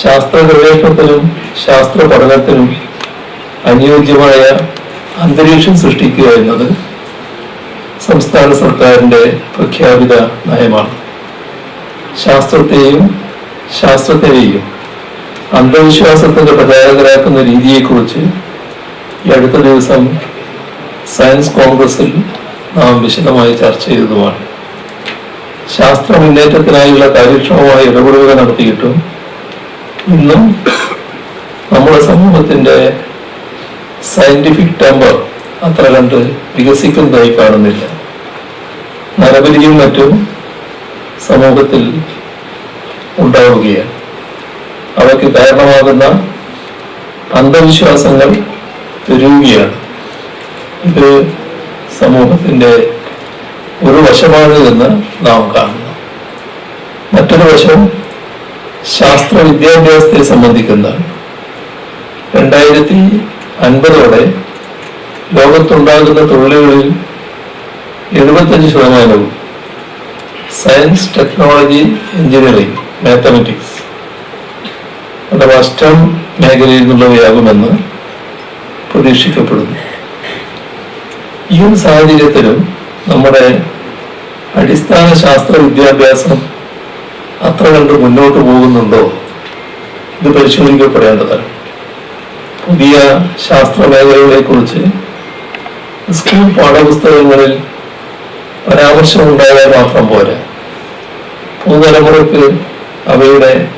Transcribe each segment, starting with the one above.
ശാസ്ത്ര ഗവേഷണത്തിനും ശാസ്ത്ര പഠനത്തിനും അനുയോജ്യമായ അന്തരീക്ഷം സൃഷ്ടിക്കുക എന്നത് സംസ്ഥാന സർക്കാരിന്റെ പ്രഖ്യാപിത നയമാണ്. ശാസ്ത്രത്തെയും ശാസ്ത്രജ്ഞരെയും അന്ധവിശ്വാസത്തിന്റെ പ്രചാരകരാക്കുന്ന രീതിയെക്കുറിച്ച് ഈ അടുത്ത ദിവസം സയൻസ് കോൺഗ്രസിൽ നാം വിശദമായി ചർച്ച ചെയ്തതുമാണ്. ശാസ്ത്ര മുന്നേറ്റത്തിനായുള്ള കാര്യക്ഷമമായ ഇടപെടലുകൾ നടത്തിയിട്ടും ഇന്നും നമ്മുടെ സമൂഹത്തിന്റെ സയന്റിഫിക് ടെമ്പർ അത്ര കണ്ട് വികസിക്കുന്നതായി കാണുന്നില്ല. നരബലിയും മറ്റും സമൂഹത്തിൽ ഉണ്ടാവുകയാണ്. അവയ്ക്ക് കാരണമാകുന്ന അന്ധവിശ്വാസങ്ങൾ പെരുകുകയാണ്. ഇത് സമൂഹത്തിന്റെ ഒരു വശമാണ് എന്ന് നാം കാണുന്നു. മറ്റൊരു വശം ശാസ്ത്ര വിദ്യാഭ്യാസത്തെ സംബന്ധിക്കുന്ന രണ്ടായിരത്തി അൻപതോടെ ലോകത്തുണ്ടാകുന്ന തൊഴിലുകളിൽ എഴുപത്തഞ്ച് ശതമാനവും സയൻസ് ടെക്നോളജി എഞ്ചിനീയറിംഗ് മാത്തമെറ്റിക്സ് അഥവാ സ്റ്റം മേഖലയിൽ നിന്നുള്ളവയാകുമെന്ന് പ്രതീക്ഷിക്കപ്പെടുന്നു. ഈ സാഹചര്യത്തിലും നമ്മുടെ അടിസ്ഥാന ശാസ്ത്ര വിദ്യാഭ്യാസം അത്ര കണ്ട് മുന്നോട്ട് പോകുന്നുണ്ടോ? ഇത് പരിശോധിക്കപ്പെടേണ്ടതാണ്. പുതിയ ശാസ്ത്ര മേഖലകളെ കുറിച്ച് സ്കൂൾ പാഠപുസ്തകങ്ങളിൽ പരാമർശം ഉണ്ടായാൽ മാത്രം പോരെ. പുതുതലമുറയ്ക്ക് അവയുടെ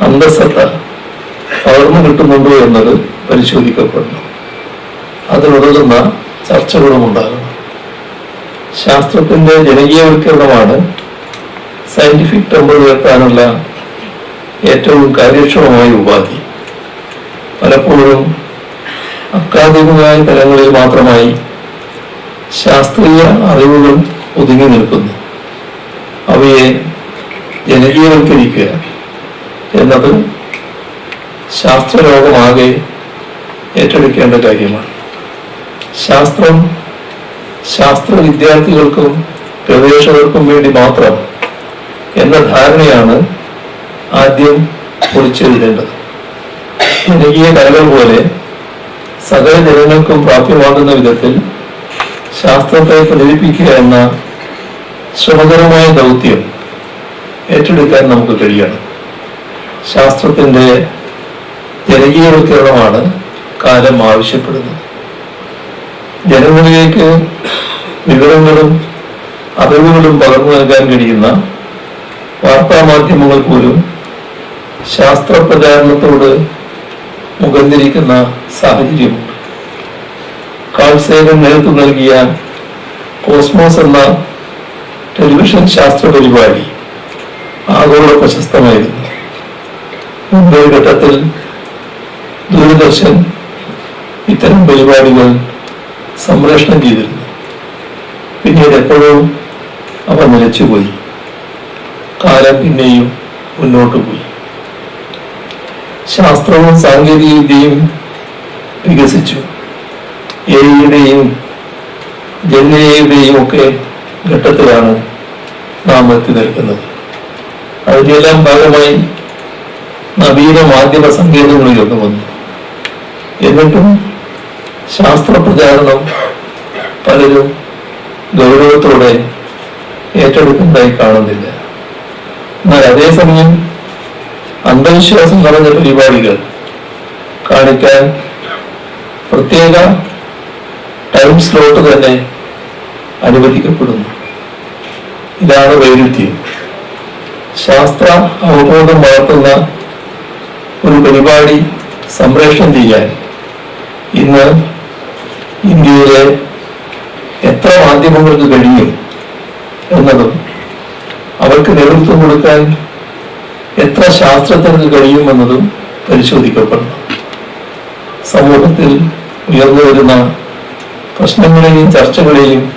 അന്തസ്സത്ത പകർന്നു കിട്ടുന്നുണ്ടോ എന്നത് പരിശോധിക്കപ്പെടണം. അതിനുതകുന്ന ചർച്ചകളും ഉണ്ടാകണം ശാസ്ത്രത്തിന്റെ ജനകീയവൽക്കരണമാണ് സയന്റിഫിക് ടെമ്പർ ഉയർത്താനുള്ള ഏറ്റവും കാര്യക്ഷമമായ ഉപാധി. പലപ്പോഴും അക്കാദമികമായ തലങ്ങളിൽ മാത്രമായി ശാസ്ത്രീയ അറിവുകൾ ഒതുങ്ങി നിൽക്കുന്നു. അവയെ ജനകീയവൽക്കരിക്കുക എന്നത് ശാസ്ത്രലോകമാകെ ഏറ്റെടുക്കേണ്ട കാര്യമാണ്. ശാസ്ത്രം ശാസ്ത്ര വിദ്യാർത്ഥികൾക്കും ഗവേഷകർക്കും വേണ്ടി മാത്രം എന്ന ധാരണയാണ് ആദ്യം പൊളിച്ചെഴുതേണ്ടത്. ജനകീയ കലകൾ പോലെ സകല ജനങ്ങൾക്കും പ്രാപ്യമാകുന്ന വിധത്തിൽ ശാസ്ത്രത്തെ പ്രചരിപ്പിക്കുക എന്ന ശ്രമകരമായ ദൗത്യം ഏറ്റെടുക്കാൻ നമുക്ക് കഴിയണം. ശാസ്ത്രത്തിന്റെ ജനകീയവൽക്കരണമാണ് കാലം ആവശ്യപ്പെടുന്നത്. ജനങ്ങളിലേക്ക് വിവരങ്ങളും അറിവുകളും പകർന്നു നൽകാൻ കഴിയുന്ന വാർത്താ മാധ്യമങ്ങൾ പോലും ശാസ്ത്ര പ്രചാരണത്തോട് മുഖന്തിരിക്കുന്ന സാഹചര്യമുണ്ട്. കാൾസേനൻ നേതൃത്വം നൽകിയ കോസ്മോസ് എന്ന ടെലിവിഷൻ ശാസ്ത്ര പരിപാടി ആഗോള പ്രശസ്തമായിരുന്നു. മുമ്പേ ഘട്ടത്തിൽ ദൂരദർശൻ ഇത്തരം പരിപാടികൾ സംപ്രേഷണം ചെയ്തിരുന്നു. പിന്നീട് എപ്പോഴും അവ നിലച്ചുപോയി. കാലം പിന്നെയും മുന്നോട്ട് പോയി. ശാസ്ത്രവും സാങ്കേതിക വിദ്യയും വികസിച്ചു. എയുടെയും ജനയുടെയും ഒക്കെ ഘട്ടത്തിലാണ് നാം എത്തി നിൽക്കുന്നത്. അതിനെല്ലാം ഭാഗമായി നവീന മാധ്യമ സങ്കേതങ്ങളിലൊക്കെ വന്നു. എന്നിട്ടും ശാസ്ത്ര പ്രചാരണം പലരും ഗൗരവത്തോടെ ഏറ്റെടുക്കുന്നതായി കാണുന്നില്ല. എന്നാൽ അതേസമയം അന്ധവിശ്വാസം നിറഞ്ഞ പരിപാടികൾ കാണിക്കാൻ പ്രത്യേക ടൈം സ്ലോട്ട് തന്നെ അനുവദിക്കപ്പെടുന്നു. ഇതാണ് വൈരുദ്ധ്യം. ശാസ്ത്ര അവബോധം വളർത്തുന്ന ഒരു പരിപാടി സംപ്രേഷണം ചെയ്യാൻ ഇന്ന് ഇന്ത്യയിലെ എത്ര മാധ്യമങ്ങൾക്ക് കഴിയും എന്നതും അവർക്ക് നേതൃത്വം കൊടുക്കാൻ എത്ര ശാസ്ത്രജ്ഞർക്ക് കഴിയുമെന്നതും പരിശോധിക്കപ്പെടണം. സമൂഹത്തിൽ ഉയർന്നു വരുന്ന പ്രശ്നങ്ങളെയും ചർച്ചകളെയും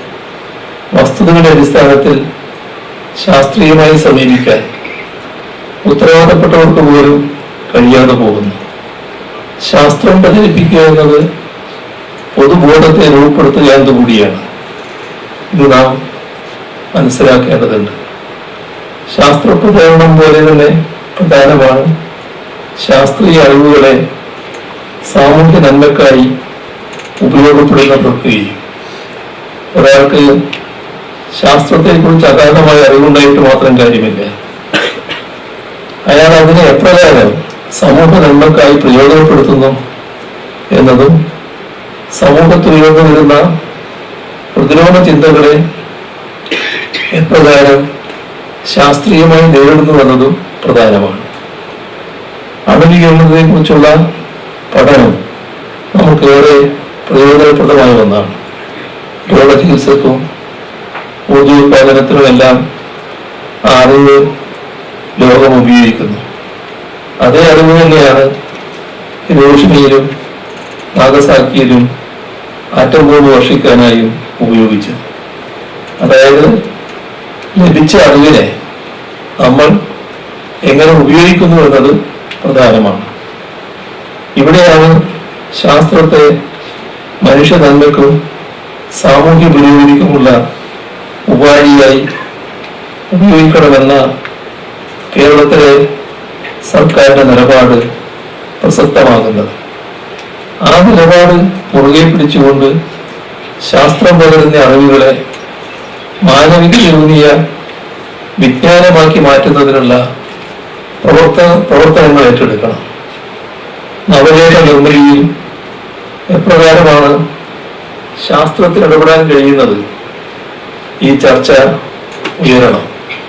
വസ്തുതകളുടെ അടിസ്ഥാനത്തിൽ ശാസ്ത്രീയമായി സമീപിക്കാൻ ഉത്തരവാദപ്പെട്ടവർക്ക് പോലും കഴിയാതെ പോകുന്നു. ശാസ്ത്രം പ്രചരിപ്പിക്കുക എന്നത് പൊതുബോധത്തെ രൂപപ്പെടുത്തുക എന്നുകൂടിയാണ് ഇത് നാം മനസ്സിലാക്കേണ്ടതുണ്ട്. ശാസ്ത്ര പ്രചാരണം പോലെ തന്നെ പ്രധാനമാണ് ശാസ്ത്രീയ അറിവുകളെ സാമൂഹ്യ നന്മക്കായി ഉപയോഗപ്പെടുന്ന പ്രക്രിയയും ഒരാൾക്ക് ശാസ്ത്രത്തെ കുറിച്ച് അഗാധമായ അറിവുണ്ടായിട്ട് മാത്രം കാര്യമില്ല. അയാൾ അതിനെ എപ്രകാരം സമൂഹ നന്മക്കായി പ്രയോജനപ്പെടുത്തുന്നു എന്നതും സമൂഹത്തിൽ ഉയർന്നു വരുന്ന പ്രതിരോധ ചിന്തകളെ എപ്രകാരം ശാസ്ത്രീയമായി നേരിടുന്നു എന്നതും പ്രധാനമാണ്. ആധുനികരണത്തെ കുറിച്ചുള്ള പഠനം നമുക്ക് ഏറെ പ്രയോജനപ്രദമായ ഒന്നാണ്. രോഗചികിത്സക്കും ഊർജോത്പാദനത്തിനുമെല്ലാം അറിവ് ലോകം ഉപയോഗിക്കുന്നു അതേ അറിവ് തന്നെയാണ് ഹിരോഷിമയിലും നാഗസാക്കിയിലും ആറ്റം ബോംബ് വർഷിക്കാനായും ഉപയോഗിച്ചത്. അതായത് ലഭിച്ച അറിവിനെ നമ്മൾ എങ്ങനെ ഉപയോഗിക്കുന്നു എന്നത് പ്രധാനമാണ്. ഇവിടെയാണ് ശാസ്ത്രത്തെ മനുഷ്യ നന്മക്കും സാമൂഹ്യ പുരോഗതിക്കുമുള്ള ഉപാധിയായി ഉപയോഗിക്കണമെന്ന കേരളത്തിലെ സർക്കാരിന്റെ നിലപാട് പ്രസക്തമാകുന്നത്. ആ നിലപാട് പുറകെ പിടിച്ചുകൊണ്ട് ശാസ്ത്രം പകരുന്ന അറിവുകളെ മാനവികയൂന്നിയ വിജ്ഞാനമാക്കി മാറ്റുന്നതിനുള്ള പ്രവർത്ത പ്രവർത്തനങ്ങൾ ഏറ്റെടുക്കണം. നവരേഖ നിർമ്മിതിയിൽ എപ്രകാരമാണ് ശാസ്ത്രത്തിൽ ഇടപെടാൻ കഴിയുന്നത്? ഈ ചർച്ച ഉയരണം.